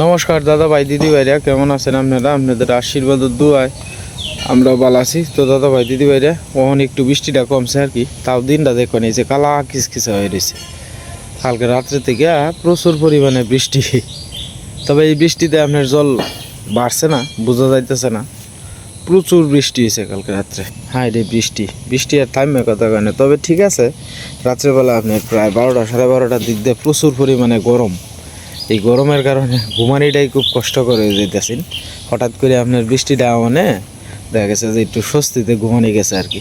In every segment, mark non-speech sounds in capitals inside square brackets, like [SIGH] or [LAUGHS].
নমস্কার দাদা ভাই, দিদি ভাইরা, কেমন আছেন আপনারা? আপনাদের আশীর্বাদ দুয়ায় আমরা ভালো আছি। তো দাদা ভাই, দিদি ভাইরা ওখানে একটু বৃষ্টিটা কমছে আর কি। তাও দিনটা দেখো এই যে কালা কিসকিসা হয়ে রয়েছে কালকে রাত্রে থেকে প্রচুর পরিমাণে বৃষ্টি। তবে এই বৃষ্টিতে আপনার জল বাড়ছে না, বোঝা যাইতেছে না। প্রচুর বৃষ্টি হয়েছে কালকে রাত্রে। হ্যাঁ রে বৃষ্টি বৃষ্টি আর থামবে কথা কারণে তবে ঠিক আছে, রাত্রেবেলা আপনার প্রায় বারোটা, সাড়ে বারোটার দিক দিয়ে প্রচুর পরিমাণে গরম। এই গরমের কারণে ঘুমানিটাই খুব কষ্ট করে যেতেছেন। হঠাৎ করে আপনার বৃষ্টিটা মানে দেখা গেছে যে একটু স্বস্তিতে ঘুমানি গেছে আর কি।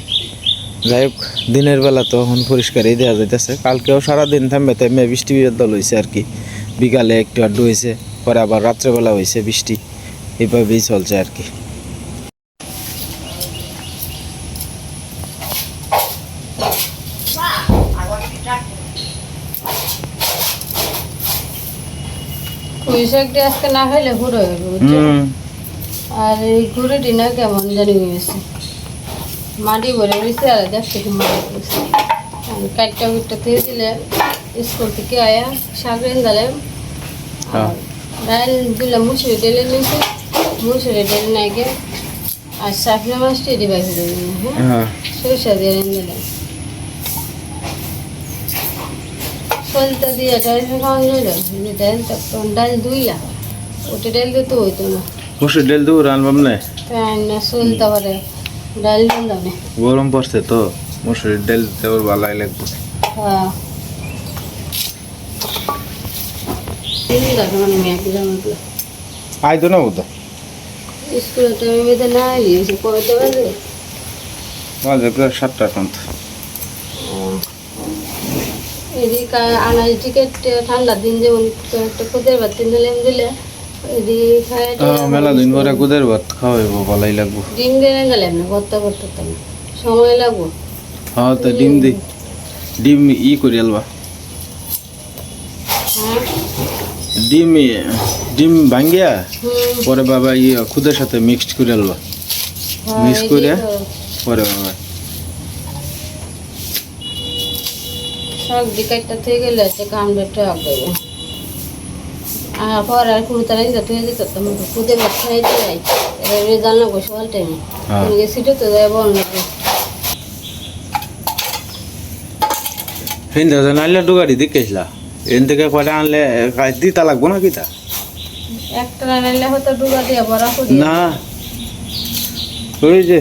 যাই হোক, দিনের বেলা তো এখন পরিষ্কারই দেওয়া যাইতেছে। কালকেও সারাদিন থামবে থামবে বৃষ্টি দল হয়েছে আর কি। বিকালে একটু আড্ডু হয়েছে পরে আবার রাত্রেবেলা হয়েছে বৃষ্টি। এইভাবেই চলছে আর কি। শাকটা আজকে না খাইলে ঘুরে হবে আর এই ঘুরেটি না কেমন জানি হয়েছে। মাটি ভরে রয়েছে আর দেখতে কি মাটি পড়ছে কাটটা কুটটা থেকে দিলে স্কুল থেকে আয়া শাক রেন্দালে হ্যাঁ। আর ডাল দিলে মুসুরি ডেলে নিয়েছে মুসুরি ডেলে নাইকে আর সাফরা মাছটি ডিবাই করে দিলাম হ্যাঁ? হ্যাঁ। সরিষা দিয়ে রেন্দালে সলতা দিয়ে ডাল খাওয়ানো হইল ডাল তখন ডাল দুইলা ওটা ডাল দিতে হইতো না। মুসুর ডাল দূর আনবাম না না সলতে পারে। ডাল না গরম পড়ছে তো মুসুরির ডাল দিতে ওর ভালোই লাগবে। হ্যাঁ। মানে না বোধ টাইমে মাঝে সাতটা এদিকে আনাজ টিকিট ঠান্ডার দিন যেমন একটা খুদের ভাত তিন দিলে মেলা দিন পরে কুদের ভাত খাওয়াইব ভালোই লাগবো। ডিম দিয়ে গেলাম না ভর্তা ভর্তা সময় লাগবো। হ্যাঁ তো ডিম দি। ডিম ই করে আলবা। হ্যাঁ। ডিম ডিম ভাঙ্গিয়া পরে বাবা ই খুদের সাথে মিক্সড করে আলবা। হ্যাঁ, মিক্স করে? পরে বাবা। শাক বিকেটটা থেকে গেলে আছে কামড়ে টক দেবে আর পর আর কুড়িতে রাখি তো তুই দিত তুমি কুদে ভাত খাইতে যাই। এবার বসে বল টাইমে। হ্যাঁ। সিটে তো বল না হিন্দা নাইলে ডুগাড়ি দেখেছিলা এন থেকে কয়টা আনলে কাজ দিতা লাগবো না কিতা একটা রান্নাইলে হয়তো ডুবা দিয়ে। বড়া না। ওই যে।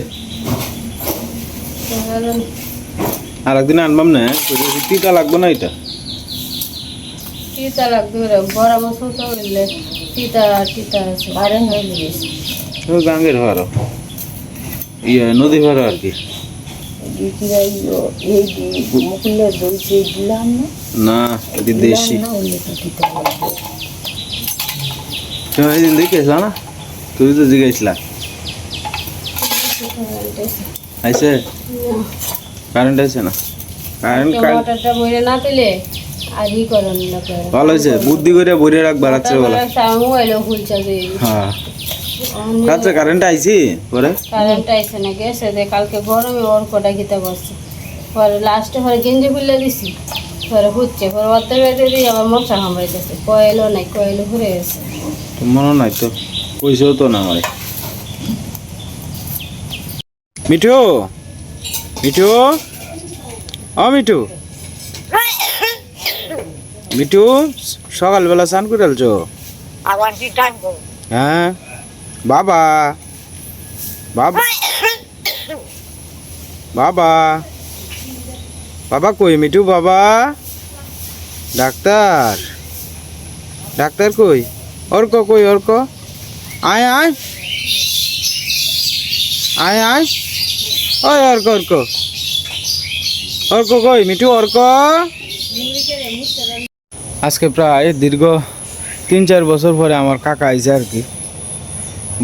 আর একদিন আনবাম না তিতা লাগবো না এটা। তিতা লাগবে রে বড়া মশলা তো হইলে তিতা তিতা আছে আরে হয়ে গাঙ্গের ভাড়া ইয়ে নদী ভাড়া আর কি। না এটি দেশি। তুমি একদিন দেখেছিলা না? তুই তো জিজ্ঞাসলা আইসে কারেন্ট আছে না? কারেন্ট টমাটোটা বইরে না পেলে আর ই করেন না ভালো হয়েছে বুদ্ধি করে ভরে রাখবা রাত্রেবেলা। মোবাইলে খুলছে যে হ্যাঁ। রাত্রে কারেন্ট আইছি? পরে? কারেন্ট আইসে না গেছে যে কালকে গরমে ওর কটা খেতে বসছে। পরে লাস্টে পরে গেঞ্জি খুলে দিছি। পরে হচ্ছে পরে অর্ধেক বেটে দিয়ে আবার মশা কামড়াইতেছে কয়েলও নাই কয়েলও ঘুরে গেছে। মনে নাই তো কইছেও তো না আমারে। মিঠু! মিঠু? ও মিঠু। মিঠু সকালবেলা স্নান করে আলছো হ্যাঁ। বাবা। বাবা বাবা। বাবা কই মিঠু বাবা? ডাক্তার। ডাক্তার কই? অর্ক কই অর্ক? আয় আয়। আয় আয়। ওই অর্ক অর্ক। অর্ক কই? মিঠু, অর্ক? আজকে প্রায় দীর্ঘ তিন চার বছর পরে আমার কাকা আইছে আর কি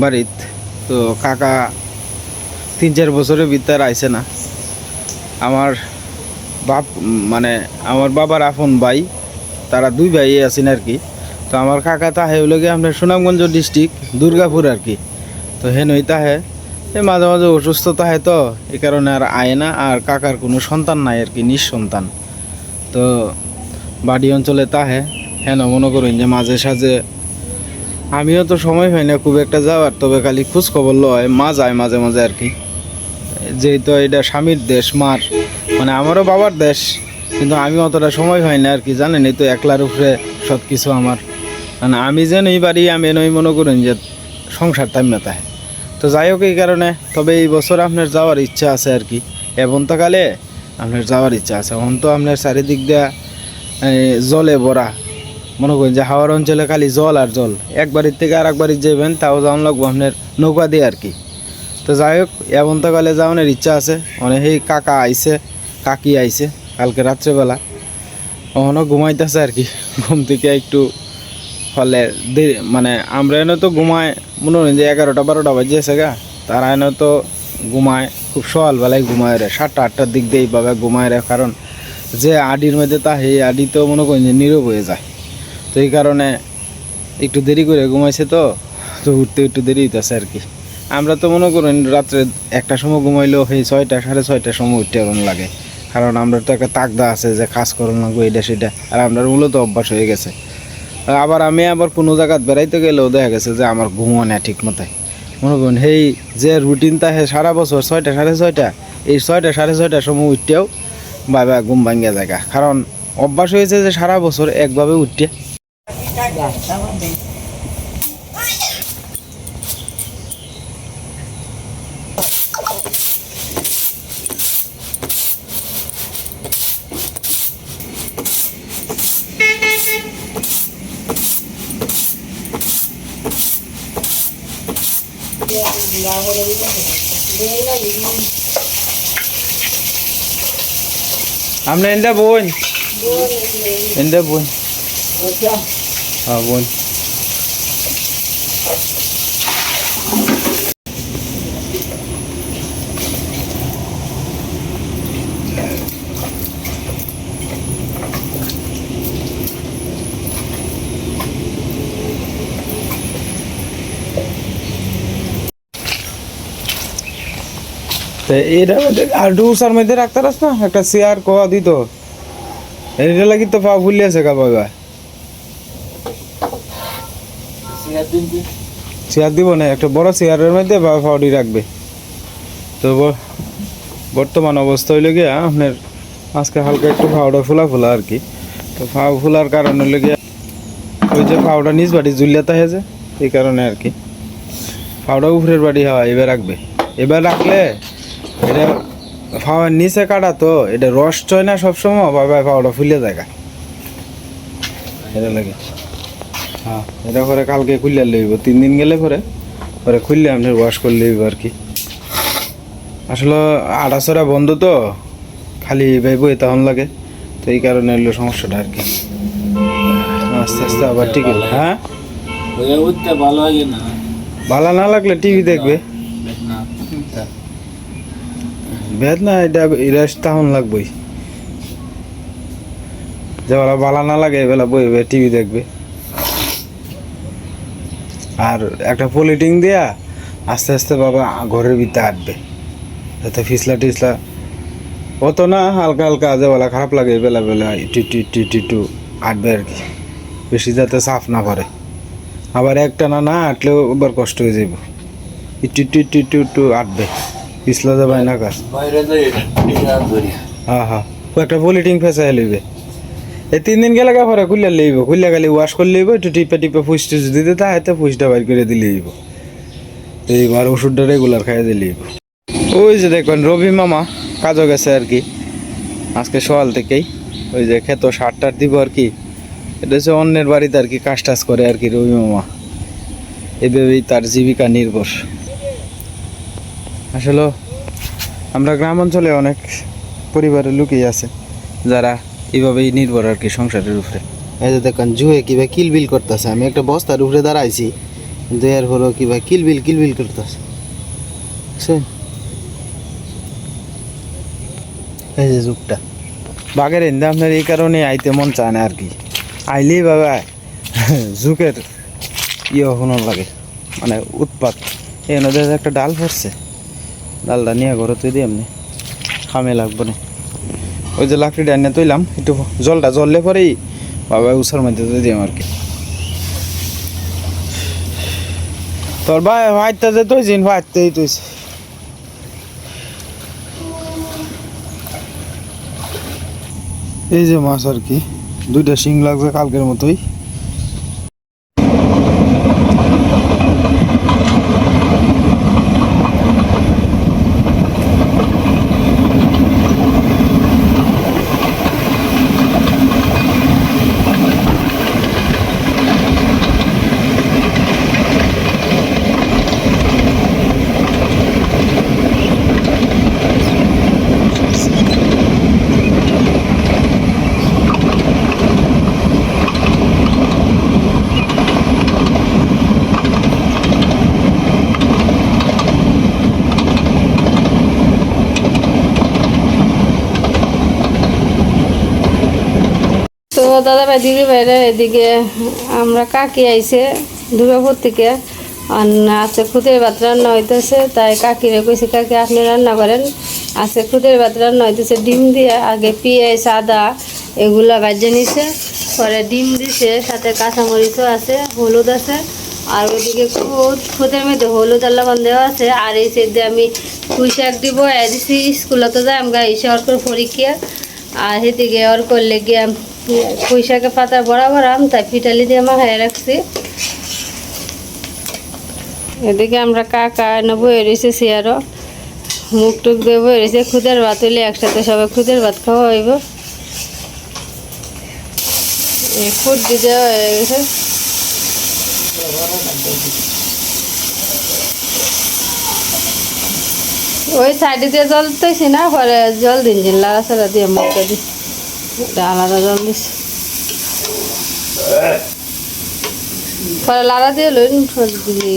বাড়িত। তো কাকা তিন চার বছরের ভিতর আইছে না। আমার বাপ মানে আমার বাবার আপন ভাই, তারা দুই ভাই আছেন আর কি। তো আমার কাকা তাহে হলো গিয়ে আপনার সুনামগঞ্জ ডিস্ট্রিক্ট দুর্গাপুর আর কি। তো হেনই তাহে মাঝে মাঝে অসুস্থতা তাহে তো, এই কারণে আর আয় না, আর কাকার কোনো সন্তান নাই, আর কি নিঃসন্তান। তো বাড়ি অঞ্চলে তাহে হেন মনে করুন যে মাঝে সাঝে আমিও তো সময় হয় না খুব একটা যাওয়ার, তবে খালি খোঁজ খবর লয়, মা যায় মাঝে মাঝে আর কি। যেহেতু এটা স্বামীর দেশ, মার মানে আমারও বাবার দেশ, কিন্তু আমি অতটা সময় হয় না আর কি, জানেন? এই তো একলার উপরে সব কিছু আমার। মানে আমি যেন এই বাড়ি, আমি নই মনে করেন যে সংসার টাইম না তাই তো যাই হোক এই কারণে, তবে এই বছর আপনার যাওয়ার ইচ্ছা আছে আর কি। এবং তো কালে আপনার যাওয়ার ইচ্ছা আছে। এখন তো আপনার চারিদিক দিয়া জলে ভরা। মনে করেন যে হাওয়ার অঞ্চলে খালি জল আর জল। এক বাড়ির থেকে আর এক বাড়ির যাবেন তাও যাওয়ান লাগবো আপনার নৌকা দিয়ে আর কি। তো যাই হোক এবন্তকালে যাওয়ানোর ইচ্ছা আছে। অনেক সেই কাকা আইছে, কাকি আইছে, কালকে রাত্রেবেলা। ওখানেও ঘুমাইতেছে আর কি। ঘুম থেকে একটু ফলে মানে আমরা এনে তো ঘুমায় মনে হয় যে এগারোটা, বারোটা বাজেছে গা। তারা এনে তো ঘুমায়, খুব সকালবেলায় ঘুমায় রে, সাতটা, আটটার দিক দিয়ে এইভাবে ঘুমায় রে। কারণ যে আডির মধ্যে তা, সেই আডি তো মনে করেন যে নীরব হয়ে যায়। তো এই কারণে একটু দেরি করে ঘুমাইছে তো তো উঠতে একটু দেরি হইতেছে আর কি। আমরা তো মনে করেন রাত্রে একটা সময় ঘুমাইলেও সেই ছয়টা, সাড়ে ছয়টার সময় উঠতে এমন লাগে। কারণ আমরা তো একটা তাকদা আছে যে কাজ করুন লাগবো এটা সেটা। আর আমরা মূলত অভ্যাস হয়ে গেছে। আবার আমি আবার কোনো জায়গা বেড়াইতে গেলেও দেখা গেছে যে আমার ঘুমো না ঠিক মতাই মনে করুন, সেই যে রুটিনটা হে সারা বছর ছয়টা, সাড়ে ছয়টা, এই ছয়টা, সাড়ে ছয়টার সময় উঠতেও বাবা ঘুম ভাঙ্গিয়া জায়গা কারণ অভ্যাস হয়েছে যে সারা বছর একভাবে উঠতে। അമ്മ എന്റെ പോൻ എന്റെ പോൻ ആ പോൻ তো এটা মধ্যে আর ডুসার মধ্যে রাখতে পারস না? একটা চেয়ার কোয়া দিত। এটা লাগি তো পা আছে কা? বাবা চেয়ার দিব না একটা বড় চেয়ারের মধ্যে বা ফাউডি রাখবে। তো বর্তমান অবস্থা হইলে গিয়া আপনার আজকে হালকা একটু ফাউডা ফুলা ফুলা আর কি। তো ফাউ ফুলার কারণে হইলে গিয়া ওই যে ফাউডা নিজ বাড়ি জুলিয়াতে হেছে এই কারণে আর কি। ফাউডা উপরের বাড়ি হওয়া এবার রাখবে। এবার রাখলে এটা ফাওয়ার নিচে কাটা তো এটা রস চয় না সবসময় বাবা ফাওয়াটা ফুলে যায়। এটা লাগে। হ্যাঁ এটা করে কালকে খুললে লইব তিন দিন গেলে পরে পরে খুললে আপনি ওয়াশ করলে লইব আর কি। আসলে আড়াচড়া বন্ধ তো খালি ভাইব তখন লাগে তো এই কারণে হলো সমস্যাটা আর কি। আস্তে আস্তে আবার ঠিক। হ্যাঁ? ভালো না লাগলে টিভি দেখবে না বেদ না, এটা রেস্ট তখন লাগবেই। যে বেলা না লাগে এবেলা বইবে, টিভি দেখবে। আর একটা পলিটিং দিয়া আস্তে আস্তে বাবা ঘরের ভিতরে আটবে। যাতে ফিসলা টিসলা অত না, হালকা হালকা যে বেলা খারাপ লাগে, বেলা বেলা ইটু ইটু ইটু আটবে আর কি। বেশি যাতে সাফ না করে আবার একটা না না আটলেও এবার কষ্ট হয়ে যাব ইটু ইটু ইটু আটবে। পিছলা যাবে না কাজ হ্যাঁ হ্যাঁ। একটা পলিটিং ফেসাই লইবে। এই তিন দিন গেলে পরে খুললে লইব খুললে খালি ওয়াশ করে লইব একটু টিপে টিপে ফুস টুস দিতে তা হাতে ফুসটা বাইর করে দিলে লইব। এইবার ওষুধটা রেগুলার খাইয়ে দিলে লইব। ওই যে দেখুন রবি মামা কাজও গেছে আর কি। আজকে সকাল থেকেই। ওই যে খেত সার টার দিব আর কি। এটা হচ্ছে অন্যের বাড়িতে আর কি কাজ টাজ করে আর কি রবি মামা। এভাবেই তার জীবিকা নির্ভর। আসলে আমরা গ্রাম অঞ্চলে অনেক পরিবারের লোকই আছে যারা এইভাবেই নির্ভর আর কি সংসারের উপরে। এই যে দেখেন জুয়ে কিবা কিলবিল করতেছে। আমি একটা বস্তার উপরে দাঁড়াইছি কিন্তু এর হলো কিবা কিলবিল কিলবিল করতেছে। এই যে যুগটা। বাঘের ইন্দা আপনার এই কারণে আইতে মন চায় না আর কি। আইলেই বাবা জুকের ইয়ে হনো লাগে মানে উৎপাত। এই নদীর একটা ডাল পড়ছে। ডালটা নিয়ে ঘরে তুই এমনি খামে লাগবে না। ওই যে লাকড়িটা এনে তুইলাম, একটু জলটা জ্বললে পরেই বাবা উষার মধ্যে তুই দিই আর কি তোর ভাই ভাইতে যে তুই জিন ভাইতেই তুই এই যে মাছ আর কি, দুইটা শিং লাগবে কালকের মতোই তো দাদা ভাই দিদি ভাইরা এদিকে, আমরা কাকি আইছে দুর্গাপুর থেকে। আর আছে খুদের ভাত রান্না হইতেছে, তাই কাকিরে কইছে, কাকি, আপনি রান্না করেন। আছে খুদের ভাত রান্না হইতেছে, ডিম দিয়ে আগে পেঁয়াজ, আদা এগুলা বাজে নিছে, পরে ডিম দিছে, সাথে কাঁচামরিচও আছে, হলুদ আছে, আর ওইদিকে খুদ, খুদের মধ্যে হলুদ লবণ দেওয়া আছে, আর এই সাইডে আমি পুঁই শাক দিব, এ দিছি, স্কুলে তো যাই আমরা এসে ওর করে পরীক্ষা, আর সেদিকে ওর করলে গিয়ে পুঁই শাকের পাতা বড়া বড়াম তাই পিটালি দিয়ে মাখায় রাখছি। এদিকে আমরা কাকা এনে বয়ে রয়েছে চেয়ারও মুখ টুক দিয়ে বয়ে রয়েছে, খুদের ভাত হইলে একসাথে সবাই খুদের ভাত খাওয়া হইব। খুদ দিতে হয়ে গেছে। ওই সাইডে দিয়ে জল দিতেছি না, পরে জল দিন লাড়া ছাড়া দিয়ে মুখটা এটা আলাদা জল দিস পরে লাড়া দিয়ে লইন দিলি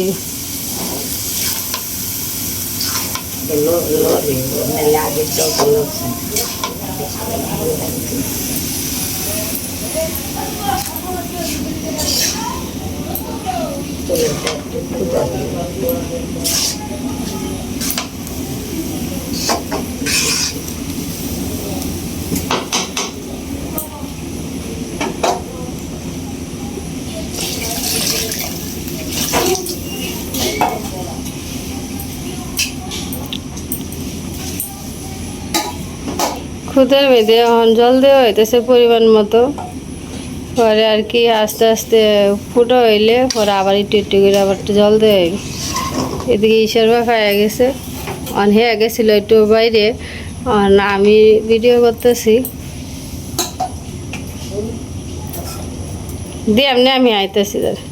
খুদের মেয়েদে এখন জল দেওয়া হইতেছে পরিমাণ মতো। পরে আর কি আস্তে আস্তে ফুটো হইলে পরে আবার একটু একটু করে আবার একটু জল দেওয়া হইবে। এদিকে ঈশ্বর খাইয়া গেছে। অন হয়ে গেছিল একটু বাইরে। অন আমি ভিডিও করতেছি। দিয়ে এমনি আমি আইতেছি দাঁড়া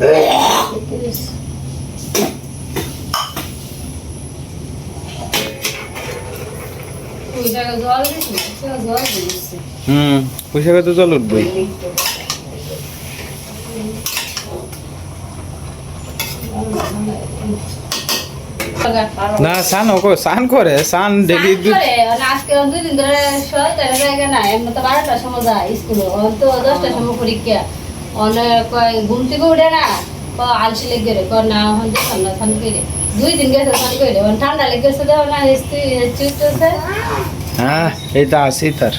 জল জল দিচ্ছে হুম তো জল উঠবই। না স্নান ওকে স্নান করে স্নান ডেলি আজকে দুদিন ধরে সরকারি জায়গা না এমনি তো বারোটার সময় যায় স্কুলে। তো দশটার সময় পরীক্ষা। অনেক ঘুম থেকে উঠে না আলসি লেগে রে কর না হন থান করে। দুই দিন গেছে থান করে ঠান্ডা লেগেছে দেও না হ্যাঁ এইটা আছি তার।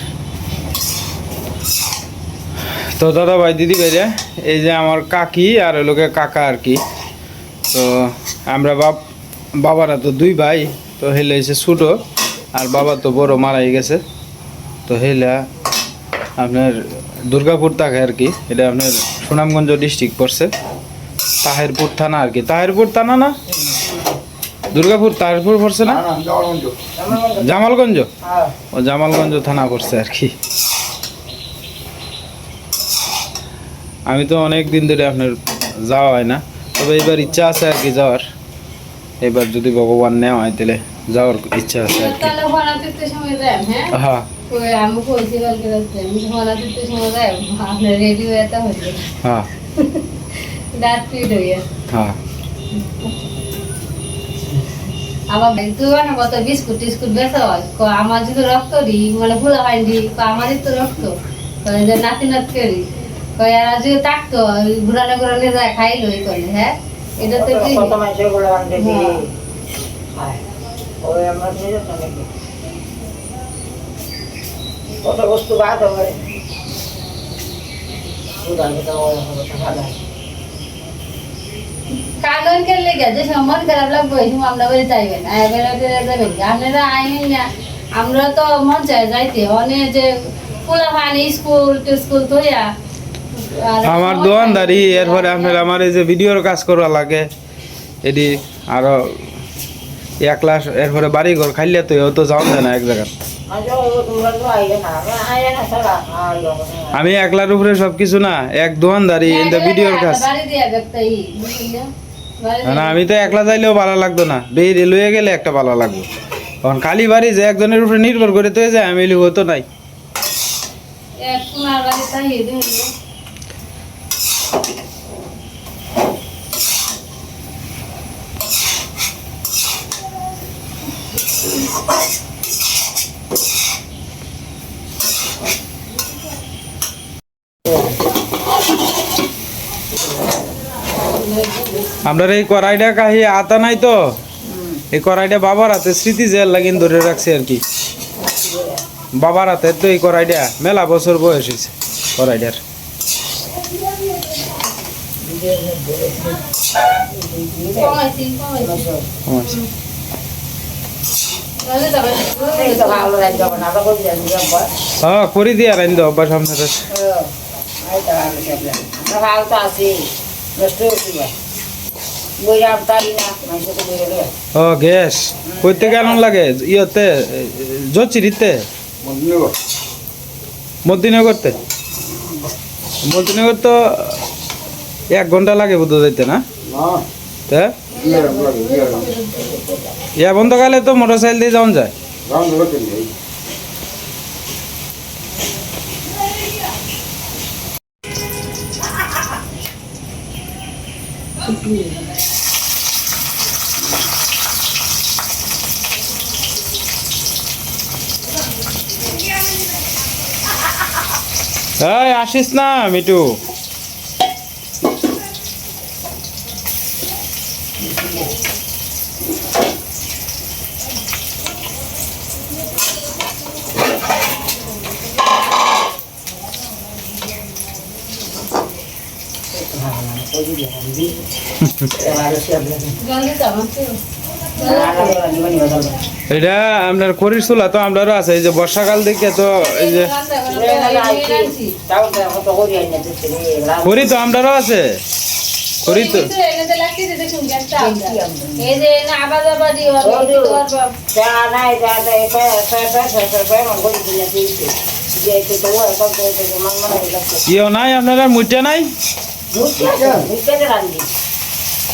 তো দাদা ভাই, দিদি ভাইরা এই যে আমার কাকি আর ওই লোকে কাকা আর কি, তো আমরা বাপ, বাবারা তো দুই ভাই, তো হেলে এসে ছোটো, আর বাবা তো বড়, মারাই গেছে। তো হেলা আপনার দুর্গাপুর থাকে আর কি, এটা আপনার সুনামগঞ্জ ডিস্ট্রিক্ট পড়ছে। তাহেরপুর থানা আর কি, তাহেরপুর থানা না? দুর্গাপুর তাহেরপুর পড়ছে না? জামালগঞ্জ। ও জামালগঞ্জ থানা পড়ছে আর কি। আমি তো অনেক দিন ধরে আপনার যাওয়া হয় না তবে এবার ইচ্ছা আছে আর কি যাওয়ার। এবার যদি ভগবান নেওয়া হয় তাহলে যাওয়ার ইচ্ছা আছে আর কি। তাহলে ভাড়া দিতে সময় যায় হ্যাঁ। হ্যাঁ ওই [LAUGHS] আমি কইছি কালকে রাত্রে আমি ভাড়া দিতে সময় যায় আপনার রেডি হয়ে হ্যাঁ হ্যাঁ আবার দোকানে কত বিস্কুট টিস্কুট বেচা হয়? ক আমার যদি রক্ত দি মানে ফুলা ক আমারই তো রক্ত। নাতি নাত করি আর যদি থাকতো ঘুরানে ঘুরানে যায় খাইলো এই করলে হ্যাঁ? এটা তো কি? কত মানুষেরগুলো আনতে কাগজ কে লেগে যে সম্মান খারাপ লাগবে ওই সময় আমরা বাড়ি চাইবেন যাবেন আপনারা আইনেন না আমরা তো মন চাই যাইতে। অনেক যে পোলা পানি স্কুল স্কুল তো আর আমার দোয়ানদারি এরপরে আপনার আমার এই যে ভিডিওর কাজ করা লাগে এটি আরও এক লাখ এরপরে বাড়ি ঘর খাইলে তো তো যাওয়া যায় না এক জায়গায়। আমি একলার উপরে সবকিছু না এক ভিডিওর কাজ। বাড়ি দিয়া বুঝলি বাড়ি না আমি তো একলা যাইলেও ভালো লাগতো না। বেরিয়ে লইয়ে গেলে একটা ভালো লাগবে কারণ খালি বাড়ি যে একজনের উপরে নির্ভর করে তো যায় আমি লিখো তো নাই। এক সোনার আমরা এই কড়াইটা কাহি আতা নাই তো। এই কড়াইটা বাবার হাতে স্মৃতি জেল লাগিন ধরে রাখছে আর কি। বাবার হাতে তো এই কড়াইটা মেলা বছর বয়স হয়েছে কড়াইটার। হ্যাঁ করি দিয়ে রাইন দাও অভ্যাস আপনার ও গ্যাস। কইতে কেমন লাগে? ইয়েতে জচিরিতে? মদিনগরতে মদিনগর তো এক ঘণ্টা লাগে বুঝতে যাইতে না? তা? ইয়া বন্ধ কালে তো মোটর সাইকেল দিয়ে যাওয়া যায়। এই আসিস না মিটু জলদি চামাচ্ছে এটা আপনার খরির চুলা তো আমরারও আছে, এই যে বর্ষাকাল দেখে তো এই যে খড়ি তো আমরারও আছে। খড়ি তো এই যে না আবার আবার ইয়েও নাই? আপনারা মুইটা নাই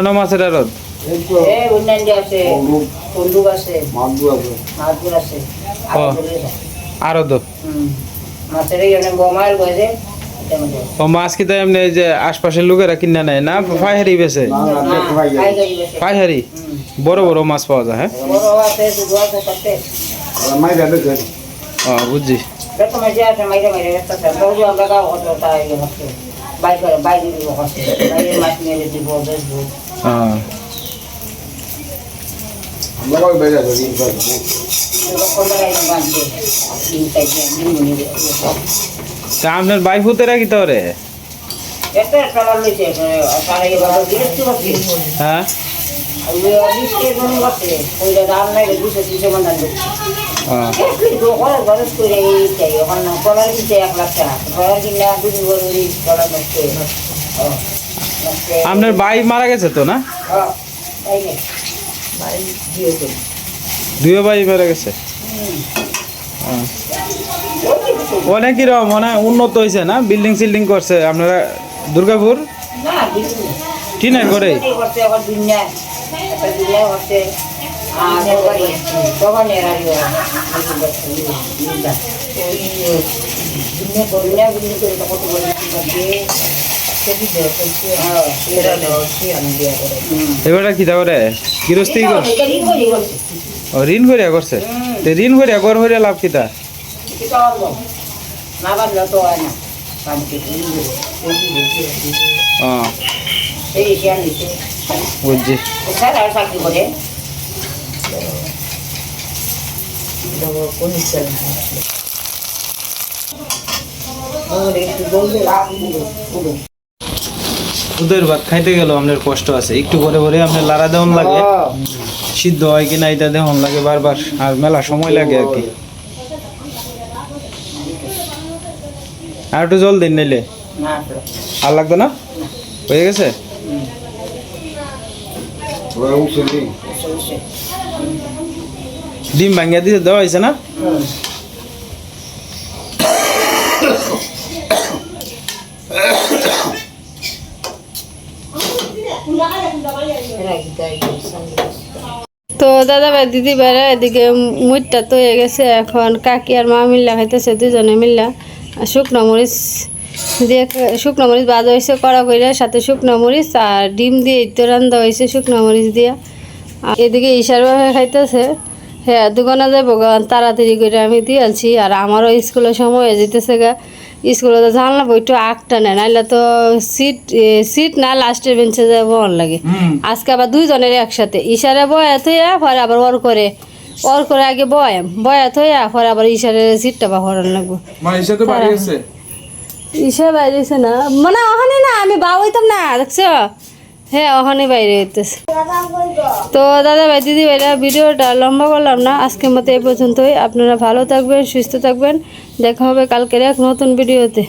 না মাছের। ও মাছ কি তো এমনি এই যে আশপাশের লোকেরা কিনে নেয় না? পাইহারি বেছে। পাইহারি। বড় বড় মাছ পাওয়া যায় হ্যাঁ? বড় আছে দুটো আছে চারটে ও বুঝছি। যত মাঝে আছে মাইরে মাইরে ব্যস্ত আছে রোজ আমরা গাও হতো তাই হচ্ছে বাইক করে বাইরে দিব হচ্ছে বাইরে মাছ মেরে দিব হ্যাঁ যখন বেড়াই বাঁধবে দিন তাই দিন মনে তা আপনার বাই একটা ইয়ে বাবা বিরক্তি করছে হ্যাঁ মান আপনার বাই মারা গেছে তো না। দুই বাই মারা গেছে? অনেক কীরকম অনেক উন্নত হয়েছে না? বিল্ডিং সিল্ডিং করছে আপনারা দুর্গাপুর? কিছু না। করে? দেওয়া কি করে এবারটা তারপরে গৃহস্থী ঋণ করিয়া করছে ঋণ করিয়া কর হইয়া লাভ কিতা কি করে উদয়ের ভাত খাইতে গেল আপনার কষ্ট আছে। একটু করে করে আপনার লাড়া দেওয়ান লাগে। সিদ্ধ হয় কিনা এটা দেওয়ান লাগে বারবার। আর মেলা সময় লাগে আর কি। আর একটু জল দিন নিলে আর লাগতো না? হয়ে গেছে? ডিম ভাঙ্গিয়া দিতে দেওয়া হয়েছে না? তো দাদা ভাই দিদি ভাইরা এদিকে মুইটটা তো হয়ে গেছে এখন। কাকি আর মা মিল্লা খাইতেছে দুজনে মিল্লা। শুকনো মরিচ দিয়ে শুকনো মরিচ বাজা হয়েছে কড়া করে সাথে শুকনো মরিচ আর ডিম দিয়ে ইতো রান্দা হয়েছে শুকনো মরিচ দিয়ে। এদিকে ইশার ভাবে খাইতেছে। হ্যাঁ দোকানে যাব গা, তাড়াতাড়ি করে আমি দিয়ে আলছি আর আমারও স্কুলের সময় হয়ে যেতেছে গা। স্কুলে তো জানলাম একটু আগটা নেয় নাহলে তো সিট সিট না লাস্টের বেঞ্চে যায় বল লাগে। আজকে আবার দুইজনের একসাথে। ইশারে বয়াত হইয়া পরে আবার ওর করে। ওর করে আগে বয়াম বয়াত হইয়া পরে আবার ইশারে সিটটা বা হরান লাগবো। আছে ঈশা বাইরেছে না। মানে ওখানে না আমি বা হইতাম না দেখছ? হ্যাঁ ওখানে বাইরে হইতেছে। তো দাদা ভাই, দিদি ভাইরা, ভিডিওটা লম্বা করলাম না, আজকের মতো এই পর্যন্তই। আপনারা ভালো থাকবেন, সুস্থ থাকবেন। দেখা হবে কালকের এক নতুন ভিডিওতে।